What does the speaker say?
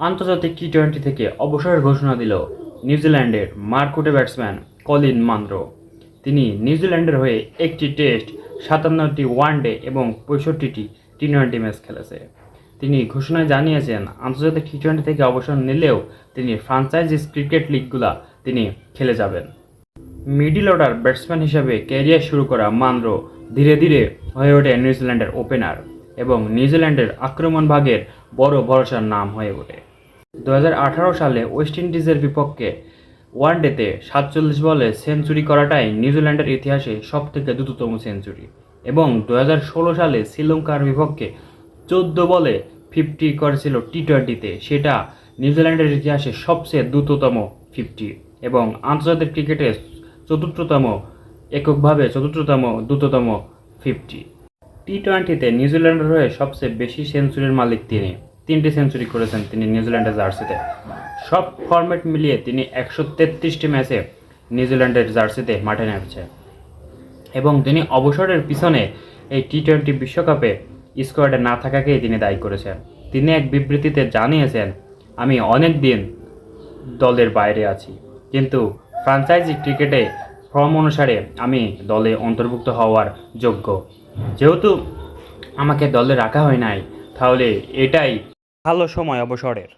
আন্তর্জাতিক T twenty থেকে অবসরের ঘোষণা দিল নিউজিল্যান্ডের মারকুটে ব্যাটসম্যান কলিন মান্দ্রো। তিনি নিউজিল্যান্ডের হয়ে একটি টেস্ট, সাতান্নটি ওয়ানডে এবং পঁয়ষট্টিটি টি টোয়েন্টি ম্যাচ খেলেছে। তিনি ঘোষণায় জানিয়েছেন, আন্তর্জাতিক টি টোয়েন্টি থেকে অবসর নিলেও তিনি ফ্রাঞ্চাইজিস ক্রিকেট লিগগুলা তিনি খেলে যাবেন। মিডিল অর্ডার ব্যাটসম্যান হিসাবে ক্যারিয়ার শুরু করা মান্দ্রো ধীরে ধীরে হয়ে ওঠে নিউজিল্যান্ডের ওপেনার। এবং নিউজিল্যান্ডের আক্রমণ ভাগের বড় ভরসার নাম হয়ে ওঠে। দু হাজার আঠারো সালে ওয়েস্ট ইন্ডিজের বিপক্ষে ওয়ানডেতে সাতচল্লিশ বলে সেঞ্চুরি করাটাই নিউজিল্যান্ডের ইতিহাসে সবথেকে দ্রুততম সেঞ্চুরি এবং দু হাজার ষোলো সালে শ্রীলঙ্কার বিপক্ষে চোদ্দ বলে ফিফটি করেছিল টি টোয়েন্টিতে সেটা নিউজিল্যান্ডের ইতিহাসে সবচেয়ে দ্রুততম ফিফটি এবং আন্তর্জাতিক ক্রিকেটে চতুর্থতম, এককভাবে চতুর্থতম, দ্রুততম ফিফটি। টি টোয়েন্টিতে নিউজিল্যান্ডের হয়ে সবচেয়ে বেশি সেঞ্চুরির মালিক তিনি। তিনটি সেঞ্চুরি করেছেন তিনি নিউজিল্যান্ডের জার্সিতে। সব ফরম্যাট মিলিয়ে তিনি একশো তেত্রিশটি ম্যাচে নিউজিল্যান্ডের জার্সিতে মাঠে নেমেছে। এবং তিনি অবসরের পিছনে এই টি টোয়েন্টি বিশ্বকাপে স্কোয়াডে না থাকাকেই তিনি দায়ী করেছেন। তিনি এক বিবৃতিতে জানিয়েছেন, আমি অনেক দিন দলের বাইরে আছি, কিন্তু ফ্রাঞ্চাইজি ক্রিকেটে ফর্ম অনুসারে আমি দলে অন্তর্ভুক্ত হওয়ার যোগ্য। যেহেতু আমাকে দলে রাখা হয় নাই তাহলে এটাই ভালো সময় অবসরের।